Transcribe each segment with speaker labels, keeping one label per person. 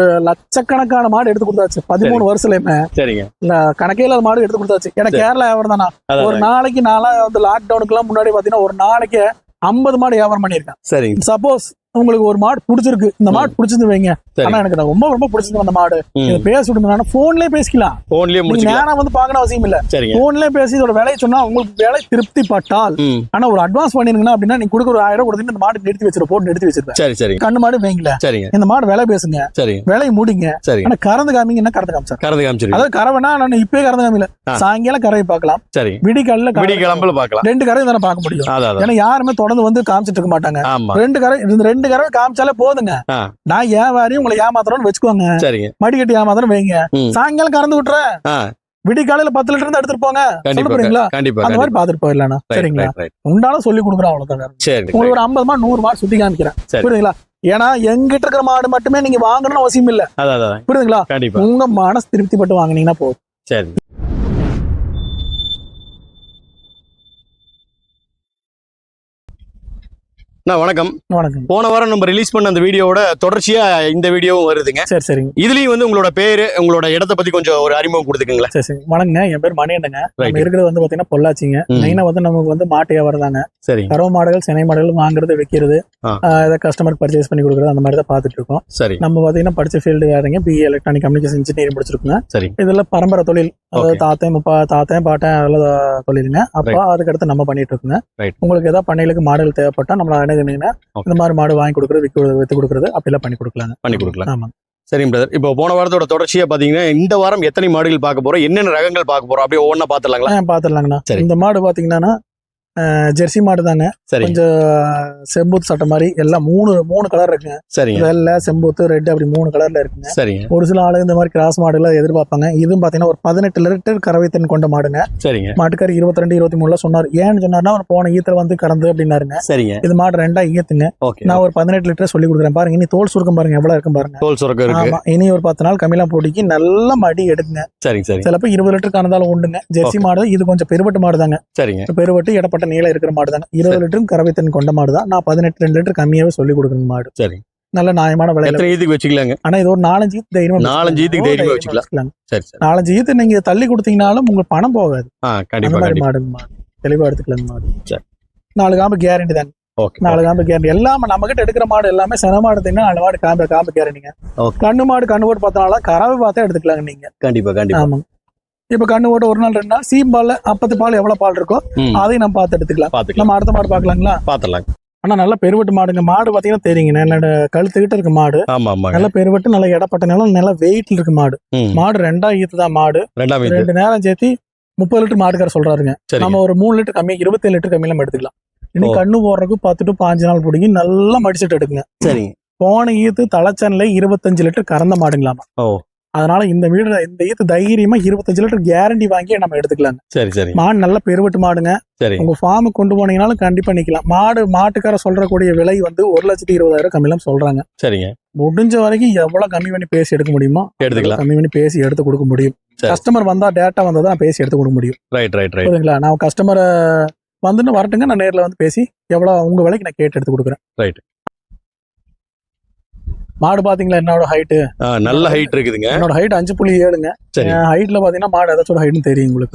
Speaker 1: லட்சக்கணக்கான மாடு எடுத்து கொடுத்தாச்சு. பதிமூணு வருஷத்துலயுமே.
Speaker 2: சரிங்க.
Speaker 1: கணக்கே இல்லாத மாடு எடுத்து கொடுத்தாச்சு. ஏன்னா. கேரளா வியாபாரம் தானா? ஒரு நாளைக்கு நாளா வந்து லாக்டவுனுக்கு எல்லாம் முன்னாடி பாத்தீங்கன்னா ஒரு நாளைக்கு ஐம்பது மாடு வியாபாரம் பண்ணியிருக்கேன்.
Speaker 2: சரிங்க.
Speaker 1: சப்போஸ் உங்களுக்கு ஒரு மாடு பிடிச்சிருக்கு. இந்த மாடு பிடிச்சிருந்து வைங்க.
Speaker 2: சரி.
Speaker 1: ஆனா எனக்கு ரொம்ப ரொம்ப பிடிச்சிருந்து அந்த மாடு. பேச விடுங்க. போன்லயே பேசிக்கலாம்.
Speaker 2: போன்லயே
Speaker 1: நேரம் வந்து பார்க்கணும் அவசியம் இல்ல. போன்லயே பேசி இதோட விலையை சொன்னா உங்களுக்கு விலை திருப்தி பட்டால் ஆனா ஒரு அட்வான்ஸ் பண்ணிருங்கன்னா அப்படின்னா நீங்க கொடுக்குற ஒரு ஆயிரம் கொடுத்துட்டு இந்த மாடு நிறுத்தி வச்சிருப்போம் போட்டு நிறுத்தி வச்சிருப்பேன்.
Speaker 2: சரி சரிங்க
Speaker 1: கண்ணு மாடு வைங்கள.
Speaker 2: சரிங்க.
Speaker 1: இந்த மாடு விலை பேசுங்க.
Speaker 2: சரிங்க
Speaker 1: விலை முடிங்க.
Speaker 2: சரிங்க
Speaker 1: ஆனா கறந்து காமிங்க என்ன கறந்து காமிச்சார்?
Speaker 2: கறந்து காமிச்சிருங்க
Speaker 1: அதாவது கறவைனா நான் இப்பயே கறந்து காமில. சாயங்காலம் கறவை பார்க்கலாம்.
Speaker 2: சரிங்க
Speaker 1: விடிகாலில்
Speaker 2: விடி கிளம்பல பாக்கலாம்
Speaker 1: ரெண்டு கறவை தானே பார்க்க முடியும். ஏன்னா யாருமே தொடர்ந்து வந்து காமிச்சிட்டு இருக்க மாட்டாங்க. ரெண்டு கரை இந்த ரெண்டு கறவை காமிச்சாலே போதுங்க. நான் ஏன் உங்களை ஏமாத்துறோம்னு வச்சுக்கோங்க.
Speaker 2: சரிங்க.
Speaker 1: மடி கட்டி ஏமாத்துறோம் வைங்க. சாயங்காலம் கறந்து விட்டுறேன்.
Speaker 2: ஆ.
Speaker 1: விடி காலையில பத்து லிட்டர் இருந்து எடுத்துட்டு போங்க. சொல்ல
Speaker 2: கண்டிப்பா
Speaker 1: போறீங்களா?
Speaker 2: கண்டிப்பா
Speaker 1: அந்த மாதிரி பாத்துட்டு போயிடலாம் சரிங்களா? உண்டான சொல்லி கொடுக்குறோம் அவ்வளவுதான் உங்களுக்கு ஒரு ஐம்பது மாடு நூறு மாடு சுத்தி காமிக்கிறேன். புரியுதுங்களா? ஏன்னா எங்கிட்ட இருக்கிற மாடு மட்டுமே நீங்க வாங்கணும்னு அவசியம் இல்ல. புரியுதுங்களா? உங்க மனசு திருப்தி பட்டு வாங்குனீங்கன்னா போதும்.
Speaker 2: சரி. அண்ணா வணக்கம்.
Speaker 1: வணக்கம்.
Speaker 2: போன வாரம் நம்ம ரிலீஸ் பண்ண அந்த வீடியோவோட தொடர்ச்சியா இந்த வீடியோவும் வருதுங்க.
Speaker 1: சரி சரிங்க.
Speaker 2: இதுலயும் வந்து உங்களோட பேரு உங்களோட இடத்த பத்தி கொஞ்சம் ஒரு அறிமுகம் கொடுத்துக்கங்களேன்.
Speaker 1: சரி சரி. வணக்கங்க. என் பேர் மணியண்டங்க. நம்ம இருக்கிறது வந்து பாத்தீங்கன்னா பொள்ளாச்சிங்க. மெயினா வந்து நமக்கு வந்து மாட்டு வியாபாரம் தாங்க.
Speaker 2: சரிங்க.
Speaker 1: கறவை மாடுகள் சினை மாடுகள் வாங்குறது விற்கிறது
Speaker 2: ஆ.
Speaker 1: இதை கஸ்டமருக்கு பர்ச்சேஸ் பண்ணி கொடுக்குறது அந்த மாதிரி தான் பார்த்துட்டு இருக்கோம்.
Speaker 2: சரி.
Speaker 1: நம்ம பாத்தீங்கன்னா படிச்ச ஃபீல்டு வேறங்க. பிஏ எலக்ட்ரானிக் கம்யூனிகேஷன் இன்ஜினியரிங் முடிச்சிருக்குங்க.
Speaker 2: சரி.
Speaker 1: இதெல்லாம் பரம்பரை தொழில். அதாவது. தாத்தன் முப்பா தாத்தன் பாட்டன் அதெல்லாம் தொழிலுங்க. அப்பா அதுக்கடுத்து நம்ம பண்ணிட்டு இருக்கோங்க. உங்களுக்கு ஏதாவது பண்ணைகளுக்கு மாடுகள் தேவைப்பட்டா நம்மள அணுகுனீங்கன்னா. இந்த மாதிரி மாடு வாங்கி கொடுக்குறது விற்க வித்து கொடுக்குறது அப்படிலாம் பண்ணி கொடுக்கலாங்க.
Speaker 2: பண்ணி கொடுக்கலாம்.
Speaker 1: ஆமா
Speaker 2: சரிங்க பிரதர் இப்போ போன வாரத்தோட தொடர்ச்சியா பாத்தீங்கன்னா இந்த வாரம் எத்தனை மாடுகள் பார்க்க போறோம்? என்னென்ன ரகங்கள் பார்க்க போறோம்? அப்படியே ஒவ்வொன்றா
Speaker 1: பாத்துடலாங்கண்ணா
Speaker 2: சரி.
Speaker 1: இந்த மாடு பாத்தீங்கன்னா அஹ், ஜெர்சி மாடு தாங்க.
Speaker 2: சரி
Speaker 1: கொஞ்சம் செம்பூத்து சட்டை மாதிரி. எல்லாம் மூணு மூணு கலர் இருக்குங்க.
Speaker 2: சரிங்க.
Speaker 1: வெள்ளை செம்பூத்து ரெட் அப்படி மூணு கலர்ல இருக்குங்க.
Speaker 2: சரிங்க.
Speaker 1: ஒரு சில ஆளு இந்த மாதிரி கிராஸ் மாடுலாம் எதிர்பார்ப்பாங்க. இதுவும் பாத்தீங்கன்னா ஒரு பதினெட்டு லிட்டர் கறவைத்தன் கொண்ட மாடுங்க.
Speaker 2: சரிங்க.
Speaker 1: மாட்டுக்காரி இருபத்தி ரெண்டு இருபத்தி மூணுல சொன்னார். ஏன்னு சொன்னார்னா போன ஈத்துல வந்து கறந்து அப்படின்னாருங்க.
Speaker 2: சரிங்க.
Speaker 1: இது மாடு ரெண்டா ஈத்துங்க. நான் ஒரு பதினெட்டு லிட்டர் சொல்லி கொடுக்குறேன். பாருங்க இனி தோல் சுருக்கம் பாருங்க. எவ்வளவு இருக்கும் பாருங்க.
Speaker 2: தோல் சுரக்கம்
Speaker 1: ஆமா. இனி ஒரு பத்து நாள் கம்மிலாம் போட்டிக்கு நல்ல மடி எடுக்குங்க.
Speaker 2: சரிங்க சரிங்க.
Speaker 1: சிலப்போ இருபது லிட்டர் கறந்தாலும் உண்டுங்க. ஜெர்சி மாடு இது கொஞ்சம் பெருவட்டு மாடு தாங்க
Speaker 2: சரிங்க
Speaker 1: பெருவட்டு இடப்பட்ட நீளம் இருக்கிற மாடு தாங்க இருபது லிட்டரும் கறவைத்தன் கொண்ட மாடு தான் நான் பதினெட்டு ரெண்டு லிட்டர் கம்மியாவே சொல்லி கொடுக்குற மாடு.
Speaker 2: சரி.
Speaker 1: நல்ல நியாயமான விலையில.
Speaker 2: எத்தனை ஈத்துக்கு வச்சுக்கலாங்க?
Speaker 1: ஆனா இது ஒரு நாலஞ்சு ஈத்து தைரியமா
Speaker 2: நாலஞ்சு ஈத்துக்கு. தைரியமா வச்சுக்கலாம். சரி சரி.
Speaker 1: நாலஞ்சு ஈத்து நீங்க தள்ளி கொடுத்தீங்கனாலும் உங்களுக்கு பணம் போகாது.
Speaker 2: கண்டிப்பா
Speaker 1: மாடு மாடு. தெளிவா எடுத்துக்கலாம் மாடு.
Speaker 2: சரி.
Speaker 1: நாலு காம்பு கேரண்டி தாங்க நாலு காம்பு கேரண்டி எல்லாமே நம்ம கிட்ட எடுக்கிற மாடு எல்லாமே சென மாடு எடுத்தீங்கன்னா நாலு மாடு காம்பு காம்பு கேரண்டிங்க. கண்ணு மாடு கண்ணு போட்டு பார்த்தனால கறவை பார்த்தா எடுத்துக்கலாங்க நீங்க.
Speaker 2: கண்டிப்பா கண்டிப்பா.
Speaker 1: ஆமாங்க. இப்ப கண்ணு போட்டு ஒரு நாள் ரெண்டு நாள் சீம்பால்ல அப்பத்து பால் எவ்வளவு பால் இருக்கோ அதையும் நம்ம பார்த்து எடுத்துக்கலாம். நம்ம அடுத்த மாடு பார்க்கலாங்களா?
Speaker 2: பாத்துடலாம்
Speaker 1: ஆனா நல்ல பெருவட்டு மாடுங்க. மாடு பாத்தீங்கன்னா தெரியுங்க. என்னோட கழுத்துக்கிட்ட இருக்க மாடு. நல்ல பெருவட்டு நல்ல இடப்பட்ட நிலம் நல்ல வெயிட்ல இருக்க மாடு. மாடு ரெண்டா ஈத்து தான் மாடு. ரெண்டு நேரம் சேர்த்து முப்பது லிட்டர் மாட்டுக்கார சொல்றாருங்க. நம்ம ஒரு மூணு லிட்டர் கம்மி இருபத்தேழு லிட்டர் கம்மியில நம்ம எடுத்துக்கலாம். இனி
Speaker 2: ஓ.
Speaker 1: கண்ணு போடுறதுக்கு பத்து டு பாஞ்சு நாள் பிடிங்கி நல்லா மடிச்சிட்டு எடுக்குங்க.
Speaker 2: சரிங்க.
Speaker 1: போன ஈத்து தலைச்சன்ல இருபத்தஞ்சு லிட்டர் கறந்த மாடுங்களாமா. அதனால இந்த வீடு இந்த ஈத்து தைரியமா இருபத்தஞ்சு லிட்டர் கேரண்டி வாங்கி நம்ம எடுத்துக்கலாங்க.
Speaker 2: சரி சரி.
Speaker 1: மாடு நல்ல பெருவட்டு மாடுங்க.
Speaker 2: சரி.
Speaker 1: உங்க ஃபார்முக்கு கொண்டு போனீங்கனாலும் கண்டிப்பா நிக்கலாம். மாடு மாட்டுக்கார சொல்றக்கூடிய விலை வந்து ஒரு லட்சத்தி இருபதாயிரம் கம்மிலாம் சொல்றாங்க.
Speaker 2: சரிங்க.
Speaker 1: முடிஞ்ச வரைக்கும் எவ்வளவு கம்மி பண்ணி பேசி எடுக்க முடியுமோ
Speaker 2: எடுத்துக்கலாம்.
Speaker 1: கம்மி பண்ணி பேசி எடுத்து கொடுக்க முடியும். கஸ்டமர் வந்தா டேட்டா வந்தா தான் பேசி எடுத்து கொடுக்க முடியும்.
Speaker 2: ரைட் ரைட் ரைட்
Speaker 1: புரியுதுங்களா? நான் கஸ்டமரை வந்துன்னு வரட்டுங்க நான் நேர்ல வந்து பேசி எவ்வளவு உங்க விலைக்கு நான் கேட்டு எடுத்து கொடுக்குறேன்.
Speaker 2: Right.
Speaker 1: மாடு பாத்தீங்களா என்னோட ஹைட்டு
Speaker 2: ஆ நல்ல ஹைட் இருக்குதுங்க.
Speaker 1: என்னோட ஹைட் அஞ்சு புள்ளி ஏழுங்க. ஹைட்ல பாத்தீங்கன்னா மாடு ஏதாச்சும் ஹைட்னு தெரியும் உங்களுக்கு.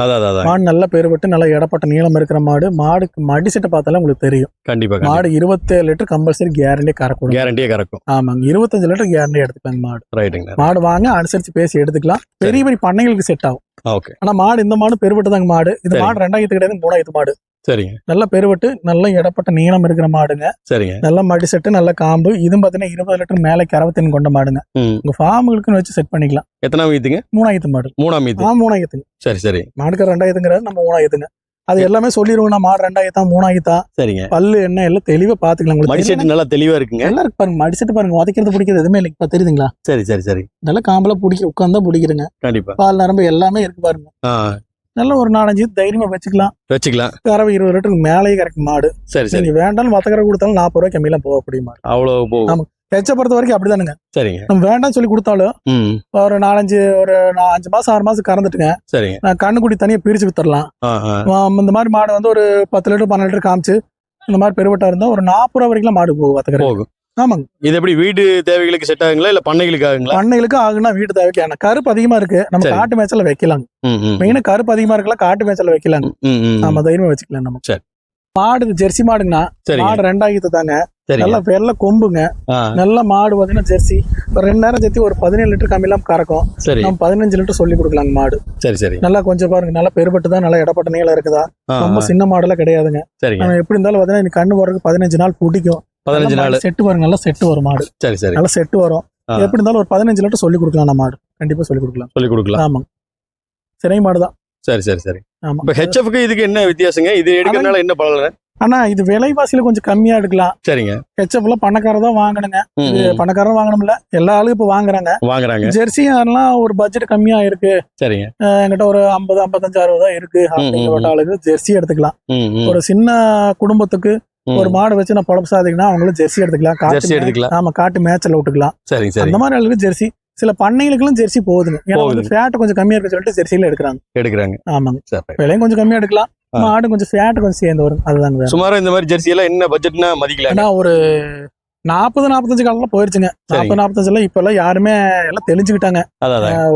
Speaker 1: மாடு நல்ல பெருபட்டு நல்ல இடப்பட்ட நீளம் இருக்கிற மாடு. மாடுக்கு மடி செட்டை பார்த்தாலே உங்களுக்கு தெரியும்.
Speaker 2: கண்டிப்பா
Speaker 1: மாடு இருபத்தேழு லிட்டர் கம்பல்சரி கேரண்டி கறக்கூடும்
Speaker 2: கேரண்டியே கறக்கும்.
Speaker 1: ஆமாங்க. இருபத்தஞ்சு லிட்டர் கேரண்டி எடுத்துக்கலாங்க மாடு.
Speaker 2: ரைட்டுங்க
Speaker 1: மாடு வாங்க அனுசரிச்சு பேசி எடுத்துக்கலாம். பெரிய பெரிய பண்ணைகளுக்கு செட் ஆகும்.
Speaker 2: ஓகே
Speaker 1: ஆனா மாடு இந்த மாடு பெருவட்டு தாங்க மாடு. இது. மாடு ரெண்டாயிரத்து கிடையாது மூணாயிரத்து மாடு.
Speaker 2: சரிங்க.
Speaker 1: நல்ல பெருவட்டு நல்ல இடப்பட்ட நீளம் இருக்கிற மாடுங்க.
Speaker 2: சரிங்க.
Speaker 1: நல்ல மடி செட்டு நல்ல காம்பு. இதுவும் பாத்தீங்கன்னா இருபது லிட்டர் மேல கறவத்தின் கொண்ட மாடுங்க. உங்க ஃபார்முகளுக்குன்னு வச்சு செட் பண்ணிக்கலாம்.
Speaker 2: எத்தனாம் ஈத்துங்க
Speaker 1: மூணாயிரத்து மாடு.
Speaker 2: மூணாம் ஈத்து
Speaker 1: ஆ மூணாயிரத்துங்க
Speaker 2: சரி சரி.
Speaker 1: மாடுக்கு ரெண்டாயிரத்துங்கிறது நம்ம மூணாயிரத்துங்க அது எல்லாமே சொல்லிடுவோம் நான் மாடு ரெண்டாயிரத்தா மூணாயிரத்தா
Speaker 2: சரிங்க.
Speaker 1: பல்லு என்ன எல்லாம் தெளிவா பாத்துக்கலாம். உங்களுக்கு
Speaker 2: மடி
Speaker 1: தெரியும்.
Speaker 2: செட்டு நல்லா தெளிவா இருக்குங்க.
Speaker 1: நல்லா இருக்கு பாருங்க. மடி செட்டு பாருங்க. உதைக்கிறது பிடிக்கிறது எதுவுமே இல்லை இப்ப தெரியுதுங்களா?
Speaker 2: சரி சரி சரி.
Speaker 1: நல்லா காம்பல பிடிக்க உட்காந்தா பிடிக்கிறேங்க.
Speaker 2: கண்டிப்பா.
Speaker 1: பால் நரம்பு எல்லாமே இருக்கு பாருங்க. நல்ல ஒரு நாலஞ்சு தைரியமா வச்சுக்கலாம்.
Speaker 2: வச்சுக்கலாம்.
Speaker 1: கறவை இருபது லிட்டருக்கு மேலேயே கறக்கும் மாடு.
Speaker 2: சரி சரி.
Speaker 1: மத்த கறவை கொடுத்தாலும் நாற்பது ரூபாய் கம்மியெல்லாம் போகக்கூடிய மாடு.
Speaker 2: அவ்வளவு போகும்
Speaker 1: ஆமா. எச்ச பொறுத்த வரைக்கும் அப்படிதானுங்க.
Speaker 2: சரிங்க.
Speaker 1: நம்ம வேண்டாம் சொல்லி கொடுத்தாலும் ஒரு நாலஞ்சு ஒரு அஞ்சு மாசம் ஆறு மாசம் கறந்துட்டுங்க.
Speaker 2: சரிங்க.
Speaker 1: நான் கண்ணுக்குடி தனியா பிரிச்சு வித்துடலாம் ஆம், இந்த மாதிரி மாடு வந்து ஒரு பத்து லிட்டர் பன்னெண்டு லிட்டர் காமிச்சு இந்த மாதிரி பெருவட்டா இருந்தா ஒரு நாற்பது ரூபா வரைக்கும் மாடு போகும் வத்தக்கரை
Speaker 2: போகும்.
Speaker 1: ஆமாங்க.
Speaker 2: இது எப்படி வீடு தேவைகளுக்கு செட் ஆகுங்களா இல்ல பண்ணைகளுக்கு ஆகுங்களா?
Speaker 1: பண்ணைகளுக்கு ஆகுனா வீட்டு தேவைக்கு ஆனா கருப்பு அதிகமா இருக்கு. நம்ம. காட்டு மேய்ச்சல வைக்கலாம் மெயினா கருப்பு அதிகமா இருக்கலாம் காட்டு மேய்ச்சல
Speaker 2: ம்.
Speaker 1: நம்ம தைரியமா வச்சுக்கலாம் நம்ம.
Speaker 2: சரி.
Speaker 1: மாடு ஜெர்சி மாடுங்கண்ணா. மாடு ரெண்டாயிரத்து தாங்க. நல்ல வெள்ளை கொம்புங்க. நல்ல மாடு பாத்தீங்கன்னா ஜெர்சி. ஒரு ரெண்டு நேரம் சேர்த்து ஒரு பதினேழு லிட்டர் கம்மியெல்லாம் கறக்கும். நம்ம பதினஞ்சு லிட்டர் சொல்லி கொடுக்கலாங்க மாடு.
Speaker 2: சரி சரி.
Speaker 1: நல்லா கொஞ்சம் பாருங்க நல்லா பெருபட்டு தான் நல்லா இடப்பட்ட நீளம் இருக்குதா. ரொம்ப சின்ன மாடெல்லாம் கிடையாதுங்க.
Speaker 2: சரிங்க.
Speaker 1: நம்ம எப்படி இருந்தாலும் பாத்தீங்கன்னா கண்ணு போறதுக்கு பதினஞ்சு நாள் பிடிக்கும்.
Speaker 2: பதினஞ்சு நாள்.
Speaker 1: செட்டு பாருங்க நல்லா செட்டு வரும் மாடு.
Speaker 2: சரி சரி.
Speaker 1: நல்லா செட்டு வரும். எப்படி இருந்தாலும் ஒரு பதினஞ்சு லிட்டர் சொல்லி கொடுக்கலாம் நம்ம மாடு. கண்டிப்பா சொல்லி கொடுக்கலாம்.
Speaker 2: சொல்லி கொடுக்கலாம்.
Speaker 1: ஆமாங்க. சிறை மாடு தான்
Speaker 2: சரி சரி சரி.
Speaker 1: ஆமா.
Speaker 2: இப்ப ஹெச்எஃப்க்கு இதுக்கு என்ன வித்தியாசங்க? இது எடுக்கிறதுனால என்ன பலன்?
Speaker 1: ஆனா இது விலைவாசியில கொஞ்சம் கம்மியா எடுக்கலாம்.
Speaker 2: சரிங்க.
Speaker 1: ஹெச்எஃப்ல பணக்காரர் தான் வாங்கணுங்க.
Speaker 2: ம்,
Speaker 1: இது
Speaker 2: ம்.
Speaker 1: பணக்காரர் வாங்கணும்ல. எல்லா ஆளுக்கும் இப்ப வாங்குறாங்க.
Speaker 2: வாங்குறாங்க.
Speaker 1: ஜெர்சி அதெல்லாம் ஒரு பட்ஜெட் கம்மியா இருக்கு
Speaker 2: சரிங்க
Speaker 1: என்கிட்ட ஒரு ஐம்பது ஐம்பத்தஞ்சு அறுபது தான் இருக்கு. அப்படிங்கிற ஆளுக்கு ஜெர்சி எடுத்துக்கலாம். ஒரு சின்ன குடும்பத்துக்கு. ஒரு மாடு வச்சு நான் பொழப்பு சாதிக்கணும் அவங்களும் ஜெர்சி எடுத்துக்கலாம்
Speaker 2: ஜெர்சி எடுத்துக்கலாம்.
Speaker 1: ஆமா காட்டு மேட்ச்ல விட்டுக்கலாம்.
Speaker 2: சரிங்க சரி
Speaker 1: அந்த மாதிரி ஆளுக்கு ஜெர்சி சில பண்ணைகளுக்கெல்லாம் ஜெர்சி போகுதுங்க. ஏன்னா வந்து ஃபேட் கொஞ்சம் கம்மியா இருக்கு சொல்லிட்டு ஜெர்சியில எடுக்கிறாங்க.
Speaker 2: எடுக்கிறாங்க.
Speaker 1: ஆமாங்க.
Speaker 2: சரி
Speaker 1: விலையும் கொஞ்சம் கம்மியா எடுக்கலாம். மாடு கொஞ்சம் ஃபேட் கொஞ்சம் சேர்ந்து வரும். அதுதாங்க.
Speaker 2: சுமாரா இந்த மாதிரி ஜெர்சி எல்லாம் என்ன பட்ஜெட்னா மதிக்கல
Speaker 1: ஏன்னா ஒரு நாற்பது நாற்பத்தஞ்சு காலம்லாம் போயிருச்சுங்க. நாற்பது நாற்பத்தஞ்சுல இப்ப எல்லாம் யாருமே எல்லாம் தெளிஞ்சுக்கிட்டாங்க.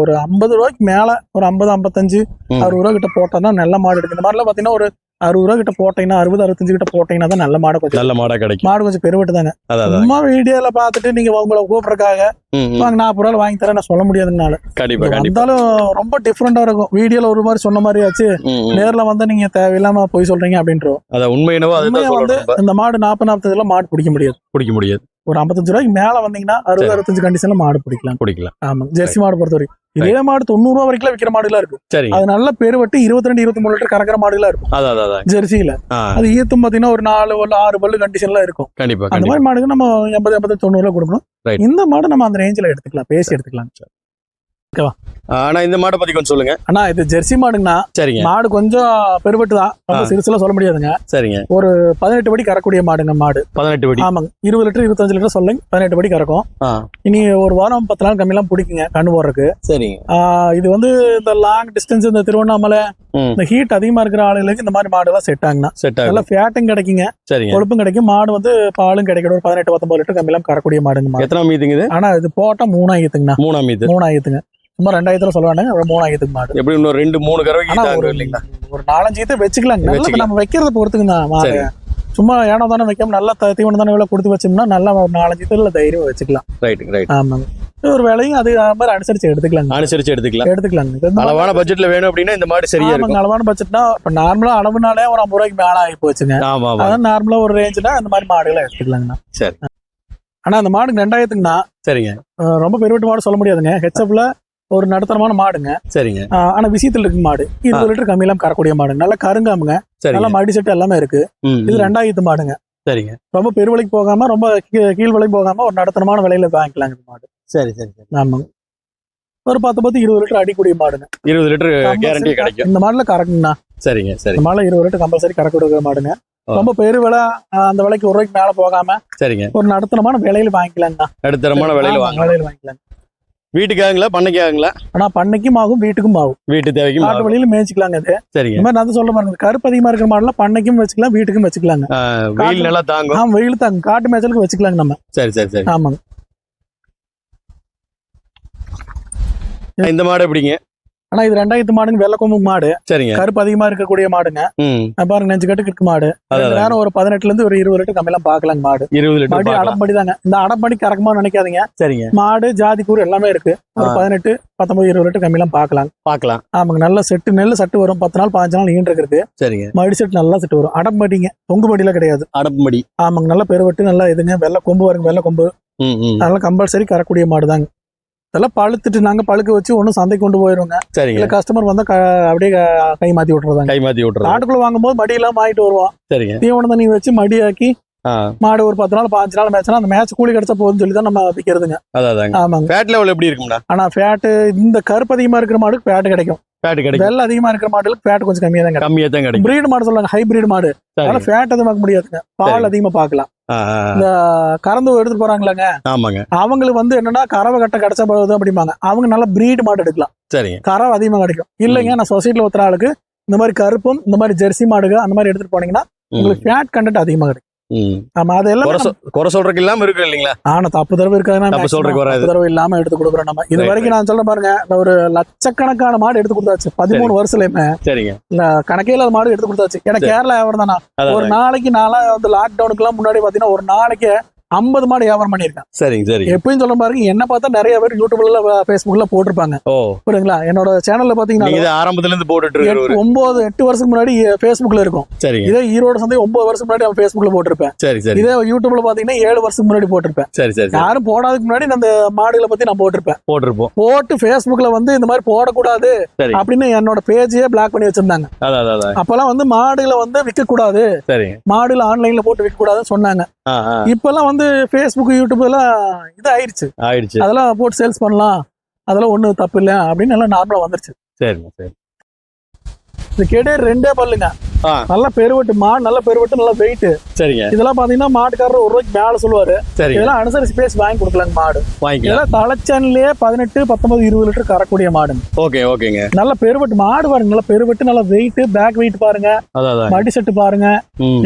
Speaker 1: ஒரு ஐம்பது ரூபாய்க்கு மேல ஒரு ஐம்பது ஐம்பத்தஞ்சு. அறுபது ரூபா கிட்ட போட்டோம்னா நல்ல மாடு இருக்கு இந்த மாதிரிலாம் பாத்தீங்கன்னா ஒரு அறுபது ரூபா கிட்ட போட்டீங்கன்னா அறுபது அறுபத்தஞ்சு கிட்ட போட்டீங்கன்னா தான் நல்ல மாடு கொஞ்சம்
Speaker 2: நல்ல மாடா கிடைக்கும்.
Speaker 1: மாடு கொஞ்சம் பெருவிட்டு தாங்க. சும்மா வீடியோல பாத்துட்டு நீங்க உங்களை
Speaker 2: ம்.
Speaker 1: வாங்க நாற்பது ரூபாய் வாங்கி தரேன் நான் சொல்ல முடியாதுனால
Speaker 2: கண்டிப்பா
Speaker 1: வந்தாலும் ரொம்ப டிஃப்ரெண்டா இருக்கும். வீடியோல ஒரு மாதிரி சொன்ன மாதிரி ஆச்சு. நேர்ல வந்து நீங்க தேவையில்லாம போய் சொல்றீங்க அப்படின்றோம்
Speaker 2: அதான் உண்மை என்னவோ
Speaker 1: வந்து. இந்த மாடு நாற்பது நாற்பத்தஞ்சுல மாடு பிடிக்க முடியாது.
Speaker 2: பிடிக்க முடியாது.
Speaker 1: ஒரு ஐம்பத்தஞ்சு ரூபாய்க்கு மேல வந்தீங்கன்னா அறுபது. அறுபத்தஞ்சு கண்டிஷன்ல மாடு பிடிக்கலாம்.
Speaker 2: பிடிக்கலாம்.
Speaker 1: ஆமா ஜெர்சி மாடு பொறுத்த வரைக்கும் இதே மாடு தொண்ணூறு ரூபா வரைக்கும் விற்கிற மாடுலாம் இருக்கு
Speaker 2: சரிங்க
Speaker 1: அது நல்ல பெருவட்டு இருபத்தி ரெண்டு இருபத்தி மூணு லிட்டர் கறக்கிற மாடுலாம் இருக்கும்.
Speaker 2: அதான்
Speaker 1: ஜெர்சியில. அது ஈத்தும் பாத்தீங்கன்னா ஒரு நாலு ஒரு ஆறு பல்லு கண்டிஷன்ல இருக்கும்.
Speaker 2: கண்டிப்பா
Speaker 1: அந்த மாதிரி மாடுக்கு நம்ம எண்பது எண்பது தொண்ணூறு ரூபா கொடுக்கணும். இந்த மாடு நம்ம அந்த ரேஞ்சில எடுத்துக்கலாம் பேசி எடுத்துக்கலாம்.
Speaker 2: ஆனா இந்த மாடை பத்தி கொஞ்சம் சொல்லுங்க.
Speaker 1: ஆனா இது ஜெர்சி மாடுங்கன்னா
Speaker 2: சரிங்க.
Speaker 1: மாடு கொஞ்சம் பெருவட்டு தான். ரொம்ப
Speaker 2: ஆ.
Speaker 1: சிறுசுல சொல்ல முடியாதுங்க.
Speaker 2: சரிங்க.
Speaker 1: பதினெட்டு படி கறக்கூடிய மாடுங்க மாடு.
Speaker 2: பதினெட்டு படி
Speaker 1: ஆமாங்க. இருபது லிட்டர் இருபத்தஞ்சு லிட்டர் சொல்லுங்க. பதினெட்டு படி கறக்கும். இனி ஒரு வாரம் பத்து நாள் கம்மியெல்லாம் பிடிக்குங்க கண்ணு போடுறதுக்கு.
Speaker 2: சரிங்க.
Speaker 1: இது வந்து இந்த லாங் டிஸ்டன்ஸ் இந்த திருவண்ணாமலை. இந்த ஹீட் அதிகமா இருக்கிற ஆளுகளுக்கு இந்த மாதிரி மாடுலாம் செட் ஆகுங்க
Speaker 2: செட்
Speaker 1: நல்லா ஃபேட்டும் கிடைக்குங்க.
Speaker 2: சரிங்க.
Speaker 1: கொழுப்பும் கிடைக்கும். மாடு வந்து பாலும் கிடைக்கும் ஒரு பதினெட்டு பத்தொன்பது லிட்டர் கம்மியெல்லாம் கறக்கூடிய மாடுங்க மாடு.
Speaker 2: எத்தனை மீதுங்க
Speaker 1: ஆனா இது போட்டா மூணாயிரத்துங்கண்ணா
Speaker 2: மூணாம் மீது
Speaker 1: மூணாயிரத்துங்க சும்மா ரெண்டாயிரத்துல சொல்ல வேண்டாங்க ஒரு மூணாயிரத்துக்கு மாடு.
Speaker 2: எப்படி இன்னும் ரெண்டு மூணு
Speaker 1: ஒரு
Speaker 2: இல்லைங்களா?
Speaker 1: ஒரு நாலஞ்சு ஈத்து வச்சுக்கலாங்க. நம்ம வைக்கிறத பொறுத்துக்குங்க மாடு
Speaker 2: சரி.
Speaker 1: சும்மா ஏனோ தானே வைக்காம நல்லா தீவனம் தானே இவ்வளவு கொடுத்து வச்சோம்னா நல்லா ஒரு நாலஞ்சு ஈத்துல தைரியம் வச்சுக்கலாம்.
Speaker 2: ரைட் ரைட்
Speaker 1: ஆமாங்க. இது ஒரு வேலையும் அது மாதிரி அனுசரிச்சு எடுத்துக்கலாங்க.
Speaker 2: அனுசரிச்சு எடுத்துக்கலாம்.
Speaker 1: எடுத்துக்கலாங்க. இது இந்த
Speaker 2: அளவான பட்ஜெட்ல வேணும் அப்படின்னா இந்த மாடு சரியா இருக்கும்.
Speaker 1: அளவான பட்ஜெட்னா இப்ப நார்மலா அளவுனாலே ஒரு ஐம்பது ரூபாய்க்கு மேல ஆகி போச்சுங்க.
Speaker 2: ஆமா ஆமா.
Speaker 1: அதான் நார்மலா ஒரு ரேஞ்சுனா அந்த மாதிரி மாடுகளை எடுத்துக்கலாங்கண்ணா
Speaker 2: சரி.
Speaker 1: ஆனா அந்த மாடு ரெண்டாயிரத்துக்குண்ணா
Speaker 2: சரிங்க.
Speaker 1: ரொம்ப பெருவெட்டு மாடு சொல்ல முடியாதுங்க. ஹெச்எப்ல ஒரு நடுத்தரமான மாடுங்க.
Speaker 2: சரிங்க.
Speaker 1: ஆனா விஷயத்துல இருக்கு மாடு. இருபது லிட்டர் கம்மியெல்லாம் கறக்கூடிய மாடு நல்லா கருங்காமுங்க. நல்லா மடி செட்டு எல்லாமே இருக்கு. இது. ரெண்டாயிரத்து மாடுங்க.
Speaker 2: சரிங்க.
Speaker 1: ரொம்ப பெருவிலைக்கு போகாம ரொம்ப கீழ் விலைக்கு போகாம ஒரு நடுத்தரமான விலையில வாங்கிக்கலாங்க இந்த மாடு.
Speaker 2: சரி சரி சரி.
Speaker 1: ஆமாங்க. ஒரு பத்து பத்து இருபது லிட்டர் அடிக்கூடிய மாடுங்க.
Speaker 2: இருபது லிட்டர் கேரண்டி கிடைக்கும்.
Speaker 1: இந்த மாடுல கறக்குங்கண்ணா.
Speaker 2: சரிங்க சரி.
Speaker 1: இந்த மாடுல இருபது லிட்டர் கம்பல்சரி கறக்கூடிய மாடுங்க. ரொம்ப பெரு விலை அந்த விலைக்கு ஒரு ரூபாய்க்கு மேல போகாம
Speaker 2: சரிங்க.
Speaker 1: ஒரு நடுத்தரமான விலையில வாங்கிக்கலாங்கண்ணா.
Speaker 2: நடுத்தரமான விலையில
Speaker 1: ஆமா,
Speaker 2: வாங்க
Speaker 1: விலையில வாங்கிக்கலாம்
Speaker 2: வீட்டுக்காகங்களா பண்ணைக்காகங்களா?
Speaker 1: ஆனா பண்ணைக்கும் ஆகும் வீட்டுக்கும் ஆகும்.
Speaker 2: வீட்டு தேவைக்கும் ஆகும்.
Speaker 1: வழியில மேய்ச்சிக்கலாங்க இது.
Speaker 2: சரிங்க.
Speaker 1: இந்த மாதிரி நான் சொல்ல பாருங்க கருப்பு அதிகமா இருக்கிற மாடலாம் பண்ணைக்கும் வச்சுக்கலாம் வீட்டுக்கும் வச்சுக்கலாங்க.
Speaker 2: வெயில் நல்லா தாங்கும்.
Speaker 1: ஆமா வெயில் தாங்க காட்டு மேய்ச்சலுக்கு வச்சுக்கலாங்க நம்ம.
Speaker 2: சரி சரி சரி.
Speaker 1: ஆமாங்க.
Speaker 2: இந்த மாடு எப்படிங்க?
Speaker 1: ஆனா இது ரெண்டாயிரத்து மாடுங்க வெள்ளை கொம்பு மாடு.
Speaker 2: சரிங்க.
Speaker 1: கருப்பு அதிகமா இருக்கக்கூடிய மாடுங்க. பாருங்க நெஞ்சு கட்டுக்கு இருக்கு மாடு. நேரம் ஒரு பதினெட்டுல இருந்து ஒரு இருபது லிட்டர் கம்மியெல்லாம் பாக்கலாங்க மாடு.
Speaker 2: இருபது லிட்டர்
Speaker 1: அடம்படி தாங்க இந்த அடம்படி கறக்குமா நினைக்காதீங்க.
Speaker 2: சரிங்க.
Speaker 1: மாடு ஜாதி கூறு எல்லாமே இருக்கு. ஒரு. பதினெட்டு பத்தொன்பது இருபது லிட்டர் கம்மியெல்லாம் பாக்கலாம்
Speaker 2: பார்க்கலாம்.
Speaker 1: ஆமாங்க நல்ல செட்டு நெல் சட்டு வரும். பத்து நாள் பாஞ்சு நாள் ஈன்று இருக்கு
Speaker 2: சரிங்க.
Speaker 1: மடி செட்டு நல்லா செட்டு வரும். அடம்படிங்க. தொங்கு மடியில கிடையாது.
Speaker 2: அடப்பு மடி
Speaker 1: ஆமாங்க நல்லா பெருவட்டு நல்லா இதுங்க. வெள்ளை கொம்பு வருங்க வெள்ளை கொம்பு. நல்லா கம்பல்சரி கறக்கூடிய மாடு தாங்க இதெல்லாம் பழுத்துட்டு நாங்க பழுக்க வச்சு ஒன்றும் சந்தைக்கு கொண்டு போயிருவோங்க
Speaker 2: சரிங்க.
Speaker 1: இல்ல கஸ்டமர் வந்தா க- அப்படியே க- மாத்தி விட்டுறதாங்க.
Speaker 2: கை மாத்தி விட்டுறது
Speaker 1: நாட்டுக்குள்ள வாங்கும்போது மடி எல்லாம் வாங்கிட்டு வருவோம்.
Speaker 2: சரிங்க.
Speaker 1: தீவனம் தண்ணி வச்சு மடியாக்கி மாடு ஒரு பத்து நாள் பாஞ்சு நாள் மேட்ச்னா அந்த மேட்ச் கூலி கிடைச்சா போதும்னு சொல்லி தான் நம்ம விற்கிறதுங்க
Speaker 2: அதான்
Speaker 1: ஆமாங்க.
Speaker 2: ஃபேட் லெவல் எப்படி இருக்கும்ண்ணா
Speaker 1: ஆனா ஃபேட்டு இந்த கருப்பு அதிகமா இருக்கிற மாடுக்கு ஃபேட் கிடைக்கும்.
Speaker 2: ஃபேட் கிடைக்கும்.
Speaker 1: வெள்ளை அதிகமா இருக்கிற மாடுகளுக்கு ஃபேட் கொஞ்சம் கம்மியா தான் கிடைக்கும்.
Speaker 2: கம்மியா தான் கிடைக்கும்.
Speaker 1: பிரீடு மாடு சொல்லுவாங்க ஹைபிரிட் மாடு. அதனால ஃபேட் அதிகமாக முடியாதுங்க. பால். அதிகமா பார்க்கலாம்.
Speaker 2: ஆ.
Speaker 1: கறந்து எடுத்துட்டு போறாங்களாங்க.
Speaker 2: ஆமாங்க.
Speaker 1: அவங்களுக்கு வந்து என்னன்னா கறவை கட்ட கிடைச்ச போகுது அப்படிம்பாங்க. அவங்க நல்ல பிரீடு மாடு எடுக்கலாம்.
Speaker 2: சரிங்க.
Speaker 1: கறவை அதிகமா கிடைக்கும். இல்லைங்க நான் சொசைட்டில ஒருத்தர ஆளுக்கு இந்த மாதிரி கருப்பும் இந்த மாதிரி ஜெர்சி மாடுக அந்த மாதிரி எடுத்துட்டு போனீங்கன்னா. உங்களுக்கு ஃபேட் கண்டென்ட் அதிகமா கிடைக்கும். ஆமா அது எல்லாம்
Speaker 2: குறை சொல்றதுக்கு இல்லாம இருக்கு இல்லைங்களா?
Speaker 1: ஆனா தப்பு தடவை இருக்காதுன்னா
Speaker 2: தப்பு சொல்றதுக்கு வராது.
Speaker 1: தடவை இல்லாம எடுத்து கொடுக்குறோம் நம்ம. இது வரைக்கும் நான் சொல்ல பாருங்க ஒரு லட்சக்கணக்கான மாடு எடுத்து கொடுத்தாச்சு. பதிமூணு வருஷத்துலயுமே.
Speaker 2: சரிங்க.
Speaker 1: கணக்கே இல்லாத மாடு எடுத்து கொடுத்தாச்சு. ஏன்னா. கேரளா வியாபாரம் தானா? ஒரு நாளைக்கு நாளா வந்து லாக்டவுனுக்கு எல்லாம் முன்னாடி பாத்தீங்கன்னா ஒரு நாளைக்கு ஐம்பது மாடு வியாபாரம் பண்ணியிருக்கேன்.
Speaker 2: சரிங்க சரிங்க.
Speaker 1: எப்பயும் சொல்ல பாருங்க என்ன பார்த்தா நிறைய பேர் யூடியூப்ல ஃபேஸ்புக்ல போட்டிருப்பாங்க.
Speaker 2: ஓ.
Speaker 1: புரியுங்களா என்னோட சேனல்ல பாத்தீங்கன்னா
Speaker 2: ஆரம்பத்துல இருந்து போட்டுட்டு
Speaker 1: ஒன்பது எட்டு வருஷத்துக்கு முன்னாடி ஃபேஸ்புக்ல இருக்கும்.
Speaker 2: சரிங்க.
Speaker 1: இதே ஈரோடு சந்தை ஒன்பது வருஷம் முன்னாடி அவன் ஃபேஸ்புக்ல போட்டிருப்பேன்.
Speaker 2: சரி சரி.
Speaker 1: இதே யூடியூப்ல பாத்தீங்கன்னா ஏழு வருஷத்துக்கு முன்னாடி போட்டிருப்பேன்.
Speaker 2: சரி சரி சரி.
Speaker 1: யாரும் போடாததுக்கு முன்னாடி அந்த மாடுகளை பத்தி நான் போட்டிருப்பேன்.
Speaker 2: போட்டிருப்போம்.
Speaker 1: போட்டு ஃபேஸ்புக்ல வந்து இந்த மாதிரி போடக்கூடாது
Speaker 2: சரி
Speaker 1: அப்படின்னு என்னோட பேஜையே பிளாக் பண்ணி வச்சிருந்தாங்க. அப்பெல்லாம் வந்து மாடுகளை வந்து விற்க கூடாது மாடுல ஆன்லைன்ல போட்டு விற்க கூடாதுன்னு சொன்னாங்க இப்பெல்லாம் வந்து ஃபேஸ்புக் யூடியூப் எல்லாம் இது ஆயிருச்சு
Speaker 2: ஆயிடுச்சு.
Speaker 1: அதெல்லாம் போட்டு சேல்ஸ் பண்ணலாம். அதெல்லாம் ஒண்ணும் தப்பு இல்லை அப்படின்னு எல்லாம் நார்மலா வந்துருச்சு.
Speaker 2: சரிங்க சரி.
Speaker 1: இது கேட்டே ரெண்டே பல்லுங்க. நல்ல பெருவெட்டு மாடு நல்ல பெருவெட்டு நல்ல வெயிட்
Speaker 2: சரிங்க.
Speaker 1: இதெல்லாம் பாத்தீங்கன்னா மாட்டுக்காரர் ஒரு ரூபாய்க்கு மேல சொல்லுவாரு.
Speaker 2: சரிங்க.
Speaker 1: இதெல்லாம் அனுசரிச்சு பேசி வாங்கி கொடுக்கலாங்க மாடு.
Speaker 2: வாங்கிக்கலாம்.
Speaker 1: இதெல்லாம் தலைச்சன்லயே பதினெட்டு பத்தொன்பது இருபது லிட்டர் கறக்கூடிய மாடுங்க.
Speaker 2: ஓகே ஓகேங்க.
Speaker 1: நல்ல பெருவெட்டு மாடு பாருங்க நல்ல பெருவெட்டு நல்ல வெயிட் பேக் வெயிட் பாருங்க. மடி செட்டு பாருங்க.